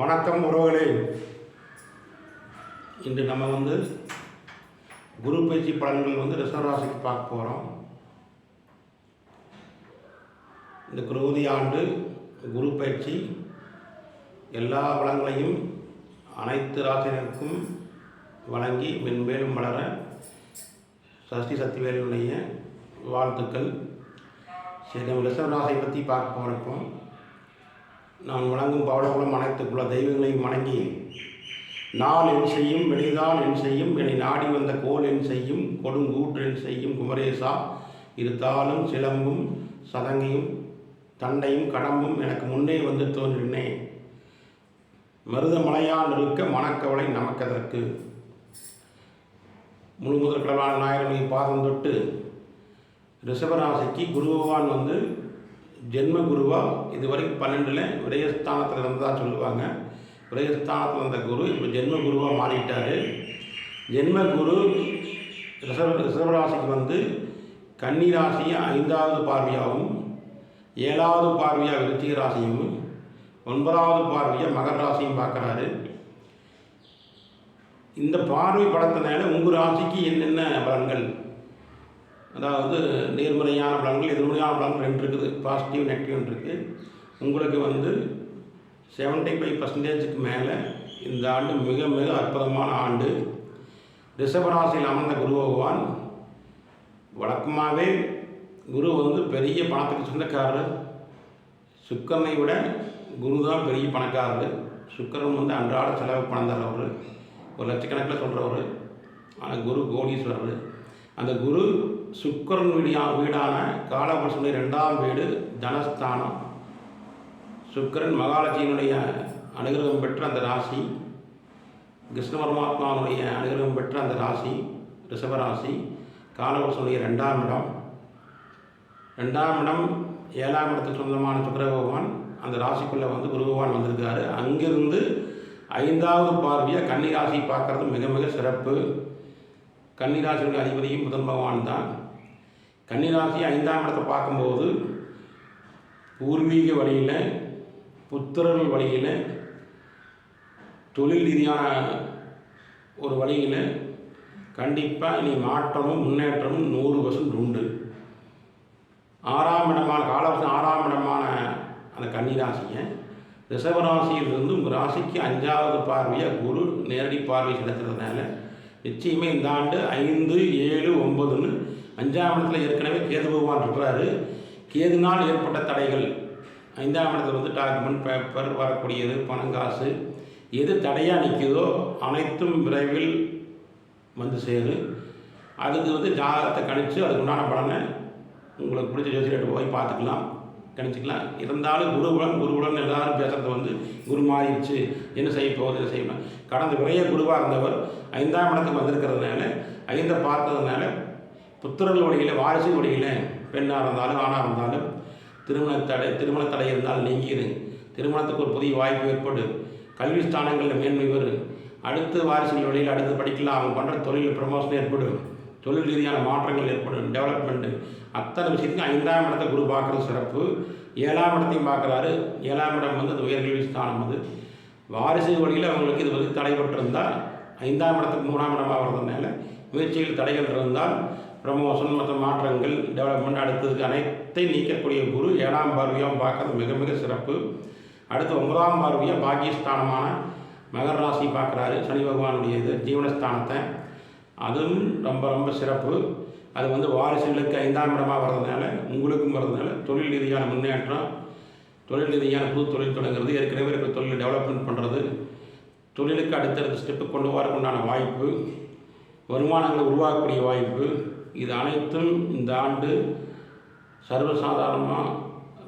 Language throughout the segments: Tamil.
வணக்கம் உறவுகளே. இன்று நம்ம வந்து குரு பயிற்சி பலன்கள் வந்து ரிசர்வராசிக்கு பார்க்க போகிறோம் இந்த குருவதி ஆண்டு குரு பயிற்சி எல்லா வளங்களையும் அனைத்து ராசினருக்கும் வழங்கி மென்மேலும் வளர சஷ்டி சக்திவேலுடைய வாழ்த்துக்கள். சரி நம்ம ரிசர்வ் ராசியை பற்றி பார்க்க போகிறப்போ நான் வணங்கும் பவளகுலம் அனைத்து குல தெய்வங்களையும் வணங்கி நாள் என் செய்யும் வெளிதான் என் செய்யும் என்னை நாடி வந்த கோல் என் செய்யும் கொடுங்கூற்று என் செய்யும் குமரேசா இருத்தாலும் சிலம்பும் சதங்கையும் தண்டையும் கடம்பும் எனக்கு முன்னே வந்து தோன்றினேன் மருதமலையால் இருக்க மனக்கவலை நமக்கதற்கு? முழு முதல் நாயகனை பாதம் தொட்டு ரிஷபராசிக்கு குரு பகவான் வந்து ஜென்ம குருவா இதுவரைக்கும் பன்னெண்டில் விரயஸ்தானத்தில் இருந்ததாக சொல்லுவாங்க. விரயஸ்தானத்தில் இருந்த குரு இப்போ ஜென்ம குருவாக மாறிட்டார். ஜென்ம குரு ரிசர்வ் ரிசர்வராசிக்கு வந்து கன்னி ஐந்தாவது பார்வையாகவும் ஏழாவது பார்வையாக விருச்சிக ராசியும் ஒன்பதாவது பார்வையாக மகர ராசியும் பார்க்குறாரு. இந்த பார்வை படத்தினால உங்கள் ராசிக்கு என்னென்ன பலன்கள்? அதாவது நேர்மறையான பலன்கள் எதிர்மறையான பலன்கள் ரெண்டு இருக்குது. பாசிட்டிவ் நெகட்டிவ்னு இருக்குது உங்களுக்கு வந்து செவன்ட்டி ஃபைவ் பர்சன்டேஜுக்கு மேலே இந்த ஆண்டு மிக மிக அற்புதமான ஆண்டு. ரிஷபராசியில் அமர்ந்த குரு பகவான் வழக்கமாகவே குரு வந்து பெரிய பணத்துக்கு சொந்தக்காரர். சுக்கரனை விட குரு தான் பெரிய பணக்காரர். சுக்கரன் வந்து அன்றாட செலவு பணம் தர்றவர் ஒரு லட்சக்கணக்கில் சொல்கிறவர் ஆனால் குரு கோடீஸ்வரர். அந்த குரு சுக்கரன் வீடியா வீடான காலபுருஷனுடைய ரெண்டாம் வீடு தனஸ்தானம். சுக்கரன் மகாலட்சுமியினுடைய அனுகிரகம் பெற்ற அந்த ராசி. கிருஷ்ண பரமாத்மாவுடைய அனுகிரகம் பெற்ற அந்த ராசி ரிஷபராசி காலபுருஷனுடைய ரெண்டாம் இடம். ரெண்டாம் இடம் ஏழாம் இடத்துக்கு சொந்தமான சுக்கர பகவான் அந்த ராசிக்குள்ளே வந்து குரு பகவான் வந்திருக்காரு. அங்கிருந்து ஐந்தாவது பார்வையை கன்னி ராசி பார்க்குறது மிக மிக சிறப்பு. கன்னிராசியுடைய அதிபதியும் புதன் பகவான் தான். கன்னிராசி ஐந்தாம் இடத்தை பார்க்கும்போது பூர்வீக வழியில் புத்திரர்கள் வழியில் தொழில் ரீதியான ஒரு வழியில் கண்டிப்பாக இனி மாற்றமும் முன்னேற்றமும் நூறு பர்சன்ட் உண்டு. ஆறாம் இடமான காலவசம் ஆறாம் இடமான அந்த கன்னிராசியை ரிஷபராசியிலிருந்து உங்கள் ராசிக்கு அஞ்சாவது பார்வையாக குரு நேரடி பார்வை செலுத்துறதுனால நிச்சயமே இந்த ஆண்டு ஐந்து ஏழு ஒன்பதுன்னு அஞ்சாம் இடத்துல ஏற்கனவே கேது பகவான் இருக்கிறாரு கேதுனால் ஏற்பட்ட தடைகள். ஐந்தாம் இடத்துல வந்து டாக்குமெண்ட் பேப்பர் வரக்கூடியது பணம் காசு எது தடையாக நிற்குதோ அனைத்தும் விரைவில் வந்து சேரும் அதுக்கு வந்து ஜாதகத்தை கணித்து அதுக்கு உண்டான பலனை உங்களுக்கு பிடிச்ச ஜோசியர்கிட்ட போய் பார்த்துக்கலாம். கணிச்சிக்கலாம் இருந்தாலும் குருகுலம் குருகுலம் எல்லாரும் பேசுகிறது வந்து குரு மாறிடுச்சு. என்ன செய்ய போகுது என்ன செய்யணும் கடந்த விரைய குருவாக இருந்தவர் ஐந்தாம் இடத்துக்கு வந்திருக்கிறதுனால ஐந்தை பார்த்ததுனால புத்திரர்கள் வழியில் வாரிசு வழியில் பெண்ணாக இருந்தாலும் ஆணாக இருந்தாலும் திருமண தடை திருமண தடை இருந்தால் நீங்கிடு திருமணத்துக்கு ஒரு புதிய வாய்ப்பு ஏற்படு. கல்வி ஸ்தானங்களில் மேன்மை வரும் அடுத்து வாரிசுகள் வழியில் அடுத்து படிக்கலாம். அவங்க பண்ணுற தொழில் ப்ரமோஷன் ஏற்படும். தொழில் ரீதியான மாற்றங்கள் ஏற்படும். டெவலப்மெண்ட்டு அத்தனை விஷயத்துக்கும் ஐந்தாம் இடத்தை குரு பார்க்குறது சிறப்பு. ஏழாம் இடத்தையும் பார்க்குறாரு. ஏழாம் இடம் வந்து அது உயர்கல்வி ஸ்தானம் அது. வாரிசு வழியில் அவங்களுக்கு இது வந்து தடைபட்டிருந்தால் ஐந்தாம் இடத்துக்கு மூணாம் இடமாக வர்றதுனால முயற்சியில் தடைகள் இருந்தால் ப்ரமோஷன் மற்ற மாற்றங்கள் டெவலப்மெண்ட் அடுத்ததுக்கு அனைத்தையும் நீக்கக்கூடிய குரு ஏழாம் பார்வையாக பார்க்கறது மிக மிக சிறப்பு. அடுத்து ஒன்பதாம் பார்வையாக பாக்கியஸ்தானமான மகர ராசி பார்க்குறாரு. சனி பகவானுடைய இது ஜீவனஸ்தானத்தை. அதுவும் ரொம்ப ரொம்ப சிறப்பு. அது வந்து வாரிசுகளுக்கு ஐந்தாம் இடமாக வர்றதுனால உங்களுக்கும் வர்றதுனால தொழில் ரீதியான முன்னேற்றம் தொழில் ரீதியான புது தொழில் தொடங்குறது ஏற்கனவே இருக்கிற தொழிலை டெவலப்மெண்ட் பண்ணுறது தொழிலுக்கு அடுத்தடுத்த ஸ்டெப்பு கொண்டு வரக்குண்டான வாய்ப்பு வருமானங்களை உருவாக்கக்கூடிய வாய்ப்பு இது அனைத்தும் இந்த ஆண்டு சர்வசாதாரணமாக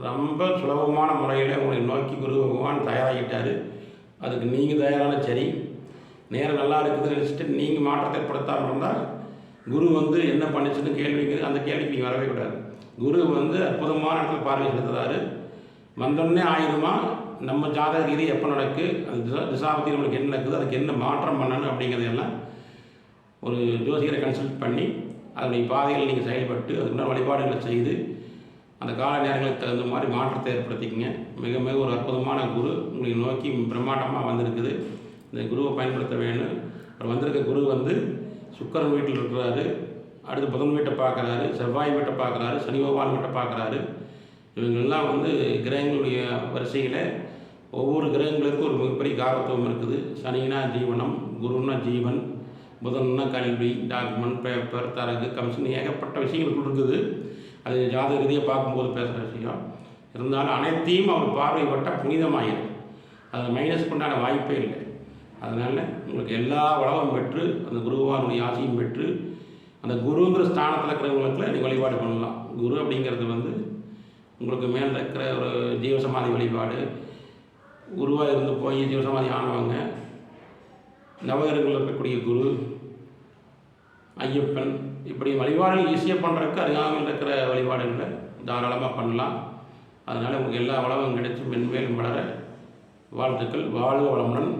ரொம்ப சுலபமான முறையில் உங்களை நோக்கி குரு பகவான் தயாராகிட்டார். அதுக்கு நீங்கள் தயாரான சரி. நேரம் நல்லா இருக்குதுன்னு நினச்சிட்டு நீங்கள் மாற்றத்தை ஏற்படுத்தாமல் இருந்தால் குரு வந்து என்ன பண்ணிச்சுன்னு கேள்விங்கிறது அந்த கேள்விக்கு நீங்கள் வரவே கூடாது. குரு வந்து அற்புதமான இடத்துல பார்வை செலுத்துறாரு. வந்தோடனே ஆயிரமா நம்ம ஜாதக ரீதி எப்போ நடக்கு? அந்த திசா திசாபத்தி நம்மளுக்கு என்ன நடக்குது? அதுக்கு என்ன மாற்றம் பண்ணணும் அப்படிங்கிறதெல்லாம் ஒரு ஜோசியரை கன்சல்ட் பண்ணி அதனுடைய பாதையில் நீங்கள் செயல்பட்டு அதுக்குள்ள வழிபாடுகளை செய்து அந்த கால நேரங்களுக்கு தகுந்த மாதிரி மாற்றத்தை ஏற்படுத்திக்கங்க. மிக மிக ஒரு அற்புதமான குரு. உங்களை நோக்கி பிரம்மாண்டமாக வந்திருக்குது. இந்த குருவை பயன்படுத்த வேணும் அவர் வந்திருக்க குரு வந்து சுக்கரன் வீட்டில் இருக்கிறாரு. அடுத்து புதன் வீட்டை பார்க்குறாரு. செவ்வாய் வீட்டை பார்க்குறாரு. சனி பகவான் வீட்டை பார்க்குறாரு. இவங்கெல்லாம் வந்து கிரகங்களுடைய வரிசையில் ஒவ்வொரு கிரகங்களுக்கும் ஒரு மிகப்பெரிய காரத்துவம் இருக்குது. சனினா ஜீவனம் குருன்னா ஜீவன் புதன்னா கல்வி டாக்குமெண்ட் பேப்பர் தரகு கமிஷன் ஏகப்பட்ட விஷயங்கள் இருக்குது. அது ஜாதக ரீதியாக பார்க்கும்போது பேசுகிற விஷயம். இருந்தாலும் அனைத்தையும் அவர் பார்வைப்பட்ட புனிதமாயிரும் அதை மைனஸ் பண்ணான வாய்ப்பே இல்லை. அதனால் உங்களுக்கு எல்லா வளமும் பெற்று அந்த குருவானுடைய ஆசையும் பெற்று அந்த குருங்கிற ஸ்தானத்தில் இருக்கிறவங்களுக்கு நீங்கள் வழிபாடு பண்ணலாம். குரு அப்படிங்கிறது வந்து உங்களுக்கு மேலே இருக்கிற ஒரு ஜீவசமாதி வழிபாடு. குருவாக இருந்து போய் ஜீவசமாதி ஆனவங்க நவகிரகங்களில் இருக்கக்கூடிய குரு ஐயப்பன் இப்படி வழிபாடுகள் ஈஸியாக பண்ணுறதுக்கு அருகாமையில் இருக்கிற வழிபாடுகளை தாராளமாக பண்ணலாம். அதனால் உங்களுக்கு எல்லா வளமும் கிடைச்சி மென்மேலும் வளர வாழ்த்துக்கள். வாழ்வு வளமுடன்.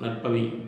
நற்பவி.